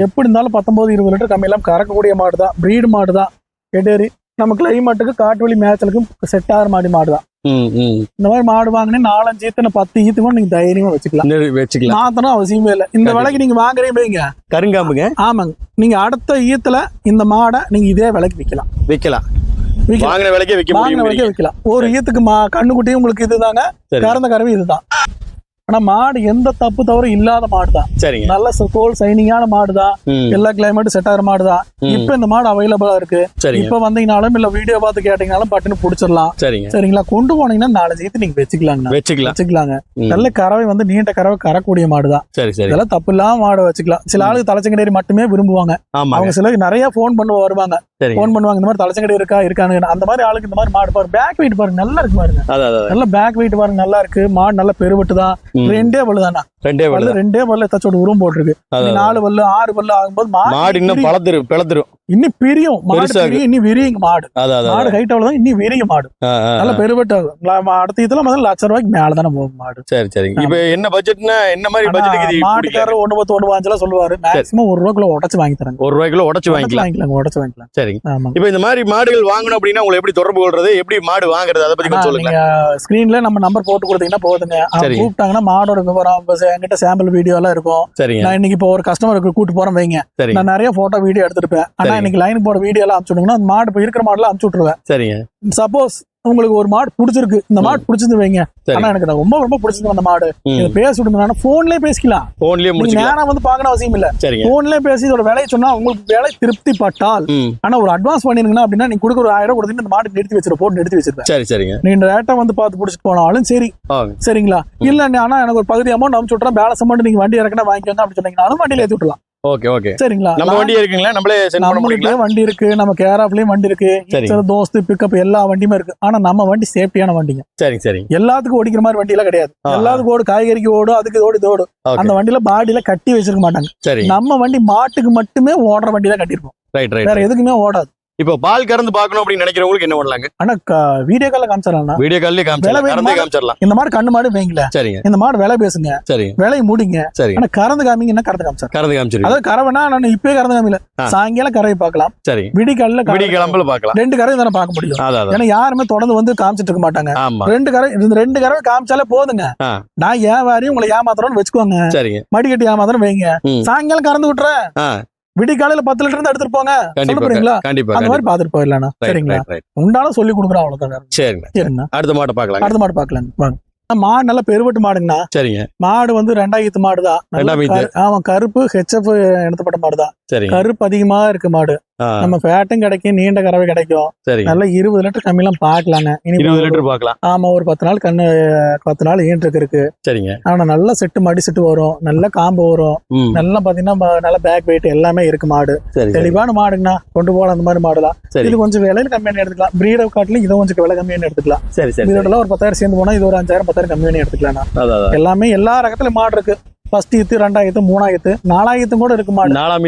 Speaker 1: எப்படி இருந்தாலும் பத்தொன்பது இருபது லிட்டர் கம்மி இல்லாம கறக்கக்கூடிய மாடு தான் பிரீடு மாடு தான் கெட்டேரி நம்ம கிளைமேட்டுக்கு காட்டுவழி மேய்ச்சலுக்கும் செட் ஆகிற மாடி மாடு தான் இந்த மாதிரி மாடு வாங்கினே நாலஞ்சு ஈத்தனை பத்து ஈத்து கூட நீங்க தைரியமா வச்சுக்கலாம்.
Speaker 2: வச்சுக்கலாம்.
Speaker 1: மாத்தணும் அவசியமே இல்லை. இந்த. விலைக்கு நீங்க வாங்குறீங்க வைங்க.
Speaker 2: கருங்காம்புங்க?
Speaker 1: ஆமாங்க. நீங்க அடுத்த ஈத்துல இந்த மாடை நீங்க இதே விலைக்கு விற்கலாம்
Speaker 2: விற்கலாம் வாங்கின விலைக்கே விற்க
Speaker 1: வாங்கின விலைக்கே விற்கலாம் ஒரு ஈத்துக்கு மா கண்ணுக்குட்டியும் உங்களுக்கு இதுதாங்க. கறந்த கறவை இதுதான். ஆனா மாடு எந்த தப்பு தவறும் இல்லாத மாடு தான்
Speaker 2: சரிங்க.
Speaker 1: நல்ல தோல் சைனிங்கான மாடு தான் எல்லா கிளைமேட்டும் செட் ஆகிற மாடு தான். இப்ப இந்த மாடு அவைலபிளா இருக்கு. இப்ப வந்தீங்கனாலும் இல்ல வீடியோ பார்த்து கேட்டீங்கனாலும் பட்டுன்னு புடிச்சிடலாம்.
Speaker 2: சரிங்க.
Speaker 1: சரிங்களா? கொண்டு போனீங்கன்னா நாலஞ்சு ஈத்து நீங்க வச்சுக்கலாங்கண்ணா.
Speaker 2: வச்சுக்கலாம்.
Speaker 1: வச்சுக்கலாங்க. நல்ல கறவை வந்து நீண்ட கறவை கறக்கூடிய மாடு தான்
Speaker 2: சரி சரி.
Speaker 1: இதெல்லாம் தப்பு இல்லாம மாடு வச்சுக்கலாம். சில ஆளுக்கு தலைச்சங்கடேரி மட்டுமே விரும்புவாங்க. அவங்க சிலருக்கு நிறைய ஃபோன் பண்ண வருவாங்க. ஃபோன் பண்ணுவாங்க இந்த மாதிரி தலைச்சங்கடேரி இருக்கா இருக்கான்னு. அந்த மாதிரி ஆளுக்கு இந்த மாதிரி மாடு பாரு. பேக் வெயிட் பாருங்க நல்லா இருக்கு பாருங்க. நல்ல பேக் வெயிட் பாருங்க நல்லா இருக்கு. மாடு நல்ல பெருவெட்டு தான். ரெண்டே பல்லு தானா?
Speaker 2: ரெண்டே
Speaker 1: பல்லு ரெண்டே பல்லு தச்சோட உருவம் போட்டிருக்கு. நாலு பல்லு ஆறு பல்லு ஆகும்போது
Speaker 2: மாடு இன்னும். பழத்துரு பிளத்துரும்.
Speaker 1: இன்னும் பிரியும். மாடு. பிரியும். இன்னும் விரியுங்க மாடு. மாடு ஹைட் அவ்வளவுதான். இன்னும் விரியுங்க மாடு. நல்ல. ல- அடுத்த இதுல முதல்ல லட்சம் ரூபாய்க்கு மேல தானே போகும் மாடு.
Speaker 2: சரி சரிங்க இப்போ என்ன பட்ஜெட்னா என்ன மாதிரி பிடிக்கல
Speaker 1: மாட்டுக்காரர் ஒண்ணு பத்து ஒண்ணு பாஞ்செல்லாம் சொல்லுவாரு. மேக்ஸிமம் ஒரு ரூபாய்க்குள்ள உடச்சு வாங்கி தராங்க.
Speaker 2: ஒரு ரூபாய்க்குள்ள உடச்சு வாங்கிக்கலாம்.
Speaker 1: வாங்கிக்கலாம் உடச்சு வாங்கிக்கலாம். ஆமாங்க
Speaker 2: இப்போ இந்த மாதிரி மாடுகள் வாங்கணும் அப்படின்னா உங்களை எப்படி தொடர்பு கொள்றது? எப்படி மாடு வாங்குறது? அதை பத்தி கொஞ்சம் சொல்லுங்க
Speaker 1: ஸ்கிரீன்ல நம்ம நம்பர் போட்டு கொடுத்தீங்கன்னா போதுங்க. கூப்பிட்டாங்கன்னா மாடோட விவரம் என்கிட்ட சாம்பிள் வீடியோ எல்லாம் இருக்கும். நான் இன்னைக்கு இப்போ ஒரு கஸ்டமருக்கு கூட்டு போறேன் வைங்க. நான் நிறைய போட்டோ வீடியோ எடுத்திருப்பேன். ஆனா இன்னைக்கு லைன் போட வீடியோ எல்லாம் அனுப்பிச்சு விடுங்கன்னா அந்த மாடு இப்போ இருக்கிற மாடுலாம் அனுப்பிச்சு விட்டுருவேன்.
Speaker 2: சரிங்க.
Speaker 1: சப்போஸ் உங்களுக்கு ஒரு மாடு பிடிச்சிருக்கு. இந்த மாடு பிடிச்சிருந்து வைங்க. ஆனா எனக்கு ரொம்ப ரொம்ப பிடிச்சிருக்கு அந்த மாடு. இதை பேசி விடுங்க போன்லயே பேசிக்கலாம்.
Speaker 2: போன்லயே
Speaker 1: நீங்க
Speaker 2: முடிச்சுக்கலாம்.
Speaker 1: நேரா வந்து பார்க்கணும் அவசியம் இல்ல. போன்லயே பேசி இதோட விலையை சொன்னா உங்களுக்கு விலை திருப்தி பட்டால் ஆனா ஒரு அட்வான்ஸ் பண்ணிருங்கன்னா அப்படின்னா நீங்க கொடுக்குற ஒரு ஆயிரம் ரூபாய் கொடுத்துட்டு இந்த மாடு நிறுத்தி வச்சிருப்போம் போட்டு நிறுத்தி வச்சிருப்பேன்.
Speaker 2: சரி சரிங்க.
Speaker 1: நீங்க டேரக்டா வந்து பார்த்து பிடிச்சிட்டு போனாலும் சரி. சரிங்களா? இல்ல ஆனா எனக்கு ஒரு பகுதி அமௌண்ட் அனுப்பிச்சு விட்றேன் பேலன்ஸ் அமௌண்ட் நீங்க வண்டி இறக்கினா வாங்கிக்கோங்க அப்படின்னு சொன்னீங்கனாலும் வண்டியில ஏத்தி விட்டுலாம்
Speaker 2: ஓகே ஓகே.
Speaker 1: சரிங்களா?
Speaker 2: நம்ம வண்டி இருக்குங்களா? நம்மளே சென்ட் பண்ண முடியுங்களா?
Speaker 1: வண்டி இருக்கு நம்ம கேராப்லயும் வண்டி இருக்கு. சில தோஸ்து பிக்கப் எல்லா வண்டியுமே இருக்கு. ஆனா நம்ம வண்டி சேஃப்டியான வண்டிங்க.
Speaker 2: சரிங்க சரிங்க.
Speaker 1: எல்லாத்துக்கும் ஓடிக்கிற மாதிரி வண்டி எல்லாம் கிடையாது. எல்லாத்துக்கும் ஓடு காய்கறிக்கு ஓடும் அதுக்கு ஓடு இது ஓடும்
Speaker 2: ஓகே.
Speaker 1: அந்த வண்டியில பாடியில கட்டி வச்சிருக்க மாட்டாங்க.
Speaker 2: சரிங்க.
Speaker 1: நம்ம வண்டி மாட்டுக்கு மட்டுமே ஓடுற வண்டி தான் கட்டியிருப்போம்.
Speaker 2: ரைட் ரைட்
Speaker 1: வேற எதுக்குமே ஓடாது.
Speaker 2: இப்போ பால் கறந்து பார்க்கணும் அப்படின்னு நினைக்கிறவங்களுக்கு என்ன பண்ணலாங்க?
Speaker 1: ஆனா வீடியோ கால்ல காமிச்சிடலாம்
Speaker 2: வீடியோ கால்லே
Speaker 1: விலை
Speaker 2: காமிச்சிடலாம். கறந்தே. காமிச்சிடலாம்.
Speaker 1: இந்த மாதிரி கண்ணு மாடு வைங்கள
Speaker 2: சரிங்க.
Speaker 1: இந்த மாடு விலை பேசுங்க.
Speaker 2: சரிங்க.
Speaker 1: விலை முடிங்க.
Speaker 2: சரிங்க
Speaker 1: ஆனா கறந்து காமிங்கன்னா கறந்து காமிச்சார்?
Speaker 2: கறந்து காமிச்சிருங்க.
Speaker 1: அதாவது கறவைனா நான் இப்பயே கறந்து காமிக்கல.
Speaker 2: ஆ.
Speaker 1: சாயங்காலம் கறவை பார்க்கலாம்.
Speaker 2: சரிங்க
Speaker 1: விடிகாலில்
Speaker 2: விடி கிளம்பல பார்க்கலாம்.
Speaker 1: ரெண்டு கறவை தானே பார்க்க முடியும். ஏன்னா யாருமே தொடர்ந்து வந்து காமிச்சிட்டு இருக்க மாட்டாங்க. ரெண்டு கறவை இந்த ரெண்டு கறவை காமிச்சாலே போதுங்க. நான் ஏன் வாரியும் உங்களை ஏமாத்துறோம்னு வச்சுக்கோங்க.
Speaker 2: சரிங்க.
Speaker 1: மடி கட்டி ஏமாத்துறோம் வைங்க. சாயங்காலம் கறந்து விட்டுறேன்.
Speaker 2: ஆ.
Speaker 1: விடி காலையில பத்து லிட்டர் இருந்து எடுத்துட்டு போங்க.
Speaker 2: கண்டிப்பா
Speaker 1: அந்த மாதிரி பாத்துட்டு போயிடலாம் சரிங்களா? உண்டாலும் சொல்லி கொடுக்குறோம் அவ்வளவுதான்
Speaker 2: சரிங்க
Speaker 1: சரிங்க
Speaker 2: அடுத்த மாட்டை பார்க்கலாம்
Speaker 1: அடுத்த மாடு பார்க்கலாம் வாங்க. மாடு நல்ல பெருவட்டு மாடுங்கண்ணா.
Speaker 2: சரிங்க.
Speaker 1: மாடு வந்து ரெண்டாயிரத்து மாடு தான்
Speaker 2: ரெண்டாம் ஈத்து.
Speaker 1: ஆமா கருப்பு ஹெச்எஃப் எடுத்தப்பட்ட மாடு தான்
Speaker 2: சரிங்க.
Speaker 1: கருப்பு அதிகமா இருக்கு மாடு. நம்ம ஃபேட்டும் கிடைக்கும் நீண்ட கறவை கிடைக்கும். நல்ல இருபது லிட்டர் கம்மியெல்லாம் பார்க்கலாங்க இனி
Speaker 2: இருபது லிட்டர் பார்க்கலாம்.
Speaker 1: ஆமா ஒரு பத்து நாள் கண்ணு பத்து நாள் ஈன்றுக்கு இருக்கு.
Speaker 2: சரிங்க.
Speaker 1: ஆனா நல்ல செட்டு மடி செட்டு வரும். நல்ல காம்பு வரும். நல்லா பாத்தீங்கன்னா நல்ல பேக் வெயிட் எல்லாமே இருக்கு மாடு. தெளிவான மாடுங்கண்ணா. கொண்டு போகலாம் அந்த மாதிரி மாடுலாம். இது கொஞ்சம் விலையில கம்மியான எடுத்துக்கலாம். பிரீட காட்டிலும் இதை கொஞ்சம் விலை கம்மியான எடுத்துக்கலாம்.
Speaker 2: சரி சரி.
Speaker 1: இதோட ஒரு பத்தாயிரம் சேர்ந்து போனா இது ஒரு அஞ்சாயிரம் பத்தாயிரம் கம்மியான எடுத்துக்கலாம் எல்லாமே எல்லா ரகத்துல மாடு இருக்கு. ஃபர்ஸ்ட் ஈத்து ரெண்டாயிரத்து மூணாயிரத்து நாலாயிரத்தும் கூட இருக்கு மாடு
Speaker 2: நாலாம்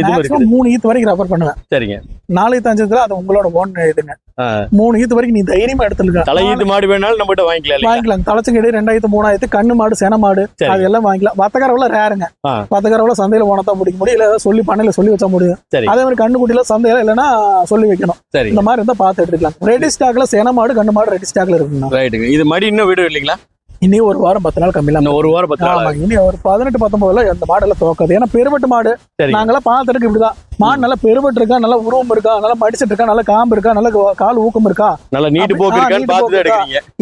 Speaker 1: மூணு ஈத்து வரைக்கும் ரெஃபர் பண்ணுவேன்.
Speaker 2: சரிங்க.
Speaker 1: நாலு ஈத்து அஞ்சு அது உங்களோட ஓன் இதுங்க. மூணு ஈத்து வரைக்கும் நீ தைரியமா எடுத்துருக்க
Speaker 2: தலையீத்து மாடு வேணாலும் நம்மகிட்ட வாங்கிக்கலாம்?
Speaker 1: வாங்கிக்கலாம். தலைச்சங்கடி ரெண்டாயிரத்து மூணாயிரத்து கண்ணு மாடு சென மாடு. அது எல்லாம் வாங்கிக்கலாம். வத்தக்காரவுல ரேருங்க. வத்தக்காரவுல சந்தையில போனா தான் பிடிக்க முடியும். இல்ல ஏதாவது சொல்லி பண்ணையில சொல்லி வச்சா முடியும். அதே மாதிரி கண்ணுக்குட்டியில சந்தையில இல்லைன்னா சொல்லி வைக்கணும். இந்த மாதிரி இருந்தா பார்த்து எடுத்துக்கலாம் ரெடி ஸ்டாக்ல சென மாடு கண்ணு மாடு ரெடி ஸ்டாக்ல இருக்குங்க.
Speaker 2: இது மடி இன்னும் வீடு இல்லைங்களா?
Speaker 1: இனி ஒரு வாரம் பத்து நாள் கம்மியில
Speaker 2: ஒரு வாரம் பத்து நாள்
Speaker 1: இனி ஒரு பதினெட்டு பத்தொன்பதுல அந்த மாடெல்லாம் தோக்காது ஏன்னா பெருவெட்டு மாடு.
Speaker 2: சரி.
Speaker 1: நாங்கெல்லாம் பார்த்துருக்கு இப்படிதான். மாடு நல்லா பெருவெட்டு இருக்கா நல்லா உருவம் இருக்கா நல்லா மடிச்சிட்டு இருக்கா நல்லா காம்பு இருக்கா நல்லா கால் ஊக்கம் இருக்கா?
Speaker 2: நல்லா நீட்டு போக்கு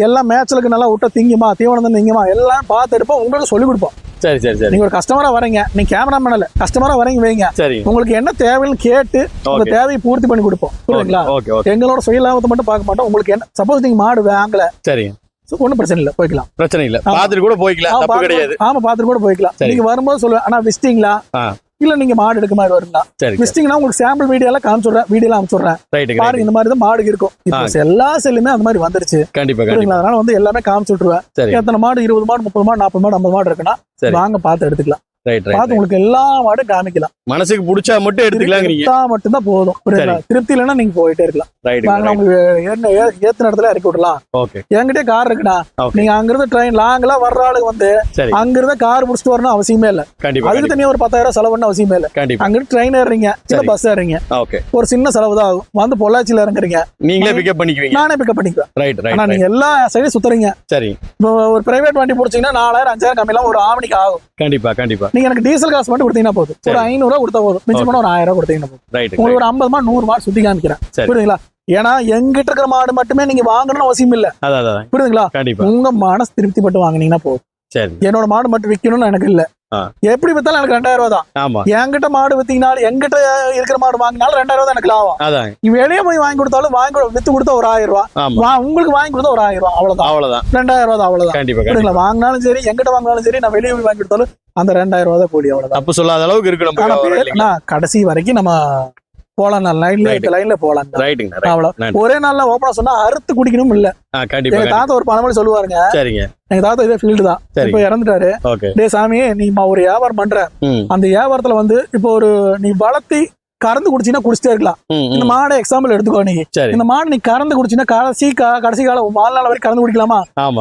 Speaker 1: எல்லாம் மேட்ச்லுக்கு நல்லா விட்ட திங்குமா தீவனம் திங்குமா எல்லாம் பார்த்து எடுப்போம். உங்களுக்கு சொல்லி கொடுப்போம்.
Speaker 2: சரி சரி சரி.
Speaker 1: நீங்க ஒரு கஸ்டமரா வரீங்க. நீங்க கேமராமேன் இல்ல கஸ்டமரா வரீங்க வைங்க.
Speaker 2: சரி.
Speaker 1: உங்களுக்கு என்ன தேவைன்னு கேட்டு உங்க தேவையை பூர்த்தி பண்ணி கொடுப்போம். புரியுதுங்களா? எங்களோட சுய லாபத்தை மட்டும் பார்க்க மாட்டோம். உங்களுக்கு என்ன சப்போஸ் நீங்க மாடு வாங்கல.
Speaker 2: சரிங்க
Speaker 1: ஒன்றும் பிரச்சனை இல்லை போய்க்கலாம்.
Speaker 2: பிரச்சனை இல்ல. பார்த்துட்டு கூட போய்க்கலாம் தப்பு கிடையாது.
Speaker 1: கூட- ஆமா பார்த்துட்டு கூட போய்க்கலாம். நீங்க வரும்போது சொல்லுவேன் ஆனா விசிட்டிங்களா. இல்ல நீங்க மாடு எடுக்க மாதிரி வருங்களா? விசிட்டிங்னா உங்களுக்கு சாம்பிள் வீடியோ எல்லாம் காமிச்சுடுறேன் வீடியோ எல்லாம் அனுப்பிச்சுடுறேன் பாருங்க இந்த மாதிரி தான் மாடு இருக்கும். இப்போ எல்லா செல்லுமே அந்த மாதிரி வந்துருச்சு.
Speaker 2: கண்டிப்பா
Speaker 1: அதனால வந்து எல்லாமே காமிச்சு விட்டுருவேன் எத்தனை மாடு? இருபது மாடு முப்பது மாடு நாற்பது மாடு ஐம்பது மாடு இருக்குன்னா. வாங்க பார்த்து எடுத்துக்கலாம். பார்த்து உங்களுக்கு எல்லா மாடும் காமிக்கலாம்.
Speaker 2: மனசுக்கு பிடிச்சா மட்டும் எடுத்துக்கலாங்கிறீங்க
Speaker 1: போதும். திருப்தி இல்லைன்னா நீங்க போயிட்டே இருக்கலாம். உங்களுக்கு ஏத்துன இடத்துல இறக்கி விடலாம் என்கிட்டயே கார் இருக்குண்ணா
Speaker 2: ஓகே
Speaker 1: நீங்க அங்கிருந்து ட்ரெயின் லாங்கெல்லாம் வர்ற ஆளுக்கு வந்து அங்கிருந்து கார் புடிச்சிட்டு வரணும் அவசியமே இல்ல. அதுக்கு தனியா ஒரு பத்தாயிரம் செலவு பண்ண அவசியமே இல்ல. அங்கிருந்து ட்ரெயின் ஏறுறீங்க இல்ல. பஸ் ஏறுறீங்க.
Speaker 2: ஓகே
Speaker 1: ஒரு சின்ன செலவு தான் ஆகும். வந்து பொள்ளாச்சியில இறங்குறீங்க.
Speaker 2: நீங்களே பிக்கப் பண்ணிக்குவீங்க.
Speaker 1: நானே பிக்கப் பண்ணிக்குவேன்.
Speaker 2: ரைட்
Speaker 1: நீங்க எல்லா சைடும் சுத்துறீங்க.
Speaker 2: சரி.
Speaker 1: இப்போ ஒரு பிரைவேட் வண்டி பிடிச்சீங்கன்னா நாலாயிரம் அஞ்சாயிரம் கம்மியெல்லாம் ஒரு ஆவணிக்கு ஆகும்.
Speaker 2: கண்டிப்பா கண்டிப்பா.
Speaker 1: நீங்க எனக்கு டீசல் காசு மட்டும் கொடுத்தீங்கன்னா போதும். ஒரு
Speaker 2: சரி.
Speaker 1: ஐநூறு ரூபா கொடுத்தா போதும். மிச்சம் கூட ஒரு ஆயிரம் ரூபா கொடுத்தீங்கன்னா போதும். உங்களுக்கு ஒரு ஐம்பது மாடு நூறு மாடு சுத்தி காமிக்கிறேன். புரியுதுங்களா? ஏன்னா எங்கிட்ட இருக்கிற மாடு மட்டுமே நீங்க வாங்கணும்னு அவசியம் இல்ல. புரியுதுங்களா? உங்க மனசு திருப்தி பட்டு வாங்குனீங்கன்னா போதும். என்னோட மாடு மட்டும் விற்கணும்னு எனக்கு இல்ல. எப்படி வித்தாலும் எனக்கு ரெண்டாயிரம் ரூபா தான்.
Speaker 2: ஆமா.
Speaker 1: என்கிட்ட மாடு வித்தீங்கனாலும் என்கிட்ட இருக்கிற மாடு வாங்கினாலும் ரெண்டாயிரம் ரூபா தான் எனக்கு லாபம்.
Speaker 2: அதான்.
Speaker 1: வெளியே போய் வாங்கி கொடுத்தாலும் வாங்கி வித்து கொடுத்தா ஒரு ஆயிரம் ரூபா உங்களுக்கு வாங்கி கொடுத்தா ஒரு ஆயிரம் ரூபா அவ்வளவுதான்.
Speaker 2: அவ்வளவுதான்.
Speaker 1: ரெண்டாயிரம் ரூபா தான் அவ்வளவுதான்.
Speaker 2: கண்டிப்பா
Speaker 1: வாங்கினாலும் சரி எங்கிட்ட வாங்கினாலும் சரி நான் வெளியே போய் வாங்கி கொடுத்தாலும் அந்த ரெண்டாயிரம் ரூபா தான் கூடி அவ்வளவுதான்.
Speaker 2: தப்பு சொல்லாத அளவுக்கு இருக்கு நம்ம
Speaker 1: ஆனா
Speaker 2: வியாபாரம்
Speaker 1: பேர்
Speaker 2: இல்லைங்களா?
Speaker 1: நான் கடைசி வரைக்கும் நம்ம போலாம் லைன்ல. லைன்ல போலாம்.
Speaker 2: ரைட்டுங்க ரைட்
Speaker 1: அவ்வளவு. ஒரே நாள்ல ஓப்பனா சொன்னா அறுத்து குடிக்கணும் இல்ல. தாத்தா ஒரு பணமொழி சொல்லுவாருங்க.
Speaker 2: சரிங்க.
Speaker 1: எங்க தாத்தா இதே ஃபீல்டு தான். இப்ப இறந்துட்டாரு. டே சாமி நீ ஒரு வியாபாரம் பண்ற. அந்த வியாபாரத்துல வந்து இப்போ ஒரு நீ வளர்த்தி கறந்து குடிச்சின்னா குடிச்சிட்டே இருக்கலாம். இந்த. மாடை எக்ஸாம்பிள் எடுத்துக்கோ நீ. இந்த மாடு நீ கறந்து குடிச்சின்னா கடைசி கடைசி காலம் வாழ்நாள் வரைக்கும் கறந்து குடிக்கலாமா?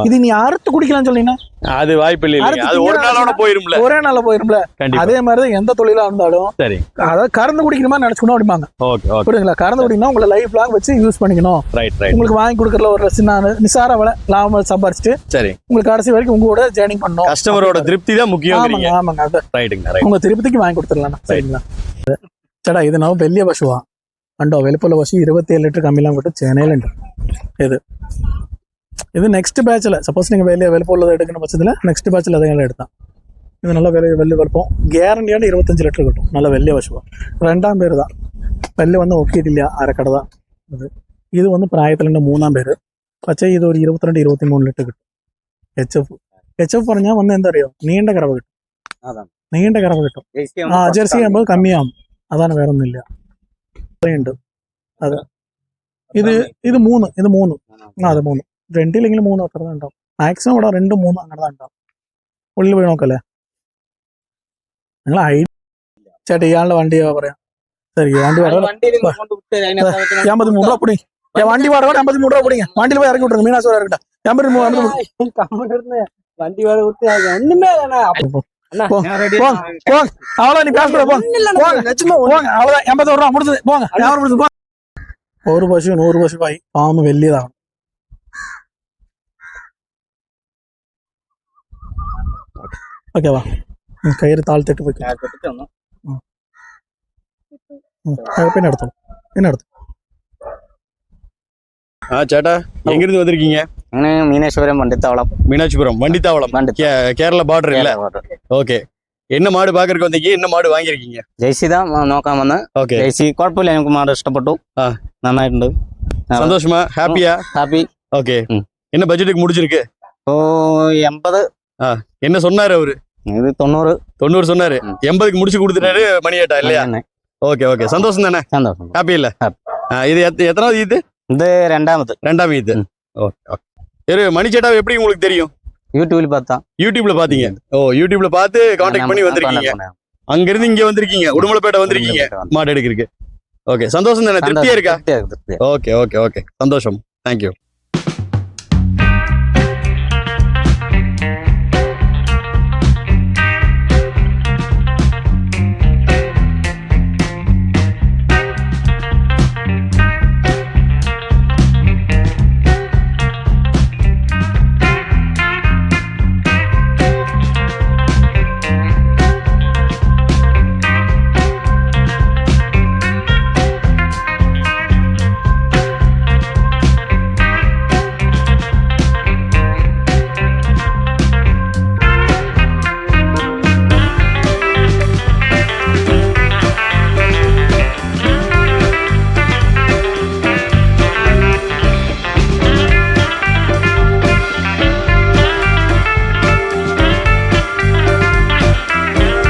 Speaker 1: இது நீ அறுத்து குடிக்கலாம்னு சொன்னீங்கன்னா
Speaker 2: அது வாய்ப்பு இல்லை ஒரு நாளோட போயிரும்ல.
Speaker 1: ஒரே நாள்ல போயிரும்ல. அதே மாதிரிதான் எந்த தொழிலா இருந்தாலும்
Speaker 2: சரி.
Speaker 1: அதாவது கறந்து குடிக்கிற மாதிரி நினைச்சுக்கணும் அப்படிம்பாங்க. புரியுதுங்களா? கறந்து குடிக்கணும் உங்களை லைஃப் லாங் வச்சு யூஸ் பண்ணிக்கணும்.
Speaker 2: ரைட் ரைட்
Speaker 1: உங்களுக்கு வாங்கி கொடுக்கறதுல ஒரு சின்ன நிசார விலை லாபம் சம்பாரிச்சுட்டு
Speaker 2: சரி.
Speaker 1: உங்களுக்கு கடைசி வரைக்கும் உங்க கூட ஜேர்னிங் பண்ணணும்.
Speaker 2: கஸ்டமரோட திருப்தி தான் முக்கியங்கிறீங்க.
Speaker 1: ஆமாங்க ஆமாங்க உங்க திருப்பதிக்கு வாங்கி கொடுத்துடலாம் சரிங்களா? ചേട്ടാ ഇത് ನಾವು വലിയ പശുവാ കണ്ടോ വലിപ്പമുള്ള പശു ഇരുപത്തിയേഴ് ലിറ്റർ കമ്മിലാൻ വിട്ട് ചേനയിലുണ്ട് ഇത് ഇത് നെക്സ്റ്റ് ബാച്ചിൽ സപ്പോസ് നിങ്ങൾ വലിയ വലിപ്പമുള്ളത് എടുക്കുന്ന പക്ഷത്തിൽ നെക്സ്റ്റ് ബാച്ചിൽ അത് ഞങ്ങൾ എടുത്താം ഇത് നല്ല വലിയ വലിയ വലിപ്പം ഗ്യാരണ്ടിയാണ് ഇരുപത്തഞ്ച് ലിറ്റർ കിട്ടും നല്ല വലിയ പശുവാണ് രണ്ടാം പേര് தான் പല്ല് വന്ന് ഒക്കിയിട്ടില്ല അരക്കടത ഇത് ഇത് വന്ന് പ്രായത്തിലുണ്ട് മൂന്നാം പേര് പക്ഷേ ഇത് ഒരു ഇരുപത്തിരണ്ട് ഇരുപത്തി മൂന്ന് ലിറ്റർ കിട്ടും എച്ച് എഫ് എച്ച് എഫ് പറഞ്ഞാൽ വന്ന് എന്താ അറിയോ നീണ്ട കറവ കിട്ടും
Speaker 3: അതാണ്.
Speaker 1: നീണ്ട കറവ കിട്ടും ആ ജെർസി ആകുമ്പോൾ കമ്മിയാവും അതാണ് വേറെ ഒന്നുമില്ല ഉണ്ട് അതെ ഇത് ഇത് മൂന്ന് ഇത് മൂന്ന് ആ അതെ മൂന്ന് രണ്ടില്ലെങ്കിൽ മൂന്ന് അത്ര തന്നെ ഉണ്ടാവും മാക്സിമം ഇവിടെ രണ്ടും മൂന്നും അങ്ങനെ തന്നെ ഉണ്ടാവും ഉള്ളിൽ പോയി നോക്കല്ലേ നിങ്ങൾ ഐ ചേട്ടാ ഇയാളുടെ വണ്ടി പറയാം சரி வண்டி வாடகை எண்பத்தி மூணு ரூபா பிடிங்க என் வண்டி வாடகை எண்பத்தி மூணு ரூபா பிடிங்க வண்டியில் போய் இறக்கி விட்டுருங்க மீனாசுவரம் இறக்கிட்டா எண்பத்தி மூணு எண்பத்தி மூணு
Speaker 3: வண்டி வேலை விட்டு ஒண்ணுமே
Speaker 1: போங்க அவ்வளவு நீ பேச போங்க அவ்வளவு எண்பத்தி ரூபா முடிஞ்சது போங்க யாரும் முடிஞ்சது போங்க ஒரு பசு நூறு பசு பாய். பாம்பு வெள்ளியதாகும் ஓகேவா கயிறு தாழ் தட்டு போய் என்ன நடத்தும் என்ன நடத்தும்
Speaker 2: ஆ சேட்டா எங்கிருந்து வந்திருக்கீங்க?
Speaker 3: അങ്ങനെ മീനേശ്വരം വണ്ടിത്താവളം
Speaker 2: மீனாட்சிபுரம் வண்டித்தாவளம்
Speaker 3: വണ്ടി
Speaker 2: கே- கேரளா பார்டர் இல்ல ஓகே என்ன மாடு பாக்குறதுக்கு வந்தீங்க என்ன மாடு வாங்கியிருக்கீங்க
Speaker 3: ജയ്സി தான் നോക്കാൻ വന്ന്
Speaker 2: ஓகே
Speaker 3: ജയ്സി കുഴപ്പമില്ല എനിക്ക് മാട് ഇഷ്ടപ്പെട്ടു
Speaker 2: ആ.
Speaker 3: നന്നായിട്ടുണ്ട് ആ.
Speaker 2: சந்தோஷமா ஹாப்பியா
Speaker 3: ഹാപ്പി
Speaker 2: ஓகே
Speaker 3: ம்.
Speaker 2: என்ன பட்ஜெட்டுக்கு முடிச்சிருக்கு
Speaker 3: ഓ എൺപത്
Speaker 2: என்ன சொன்னாரு அவரு
Speaker 3: ഇത് തൊണ്ണൂറ്
Speaker 2: தொண்ணூறு சொன்னாரு
Speaker 3: ம்.
Speaker 2: எண்பதுக்கு முடிச்சு கொடுத்துட்டாரு மணியேட்டா இல்லையா
Speaker 3: അങ്ങനെ.
Speaker 2: ஓகே ஓகே சந்தோஷம் தானே
Speaker 3: സന്തോഷം
Speaker 2: ஹாப்பி இல்ல
Speaker 3: Happy.
Speaker 2: ஆ, இது எத்த- எத்தனாவது இது
Speaker 3: ഇത് രണ്ടാമത്
Speaker 2: ரெண்டாம் இது
Speaker 3: ம்.
Speaker 2: ஓகே ஓகே சரி மணி சேட்டா எப்படி உங்களுக்கு தெரியும்?
Speaker 3: யூடியூப்ல பார்த்தா.
Speaker 2: யூடியூப்ல பாத்தீங்க ஓ யூடியூப்ல பார்த்து காண்டாக்ட் பண்ணி வந்திருக்கீங்க. அங்க இருந்து இங்க வந்திருக்கீங்க. உடுமலைப்பேட்டை வந்திருக்கீங்க. மாடு எடுக்கிறதுக்கு. ஓகே சந்தோஷம் தானே? திருப்தியா இருக்கா? ஓகே ஓகே ஓகே சந்தோஷம். Thank you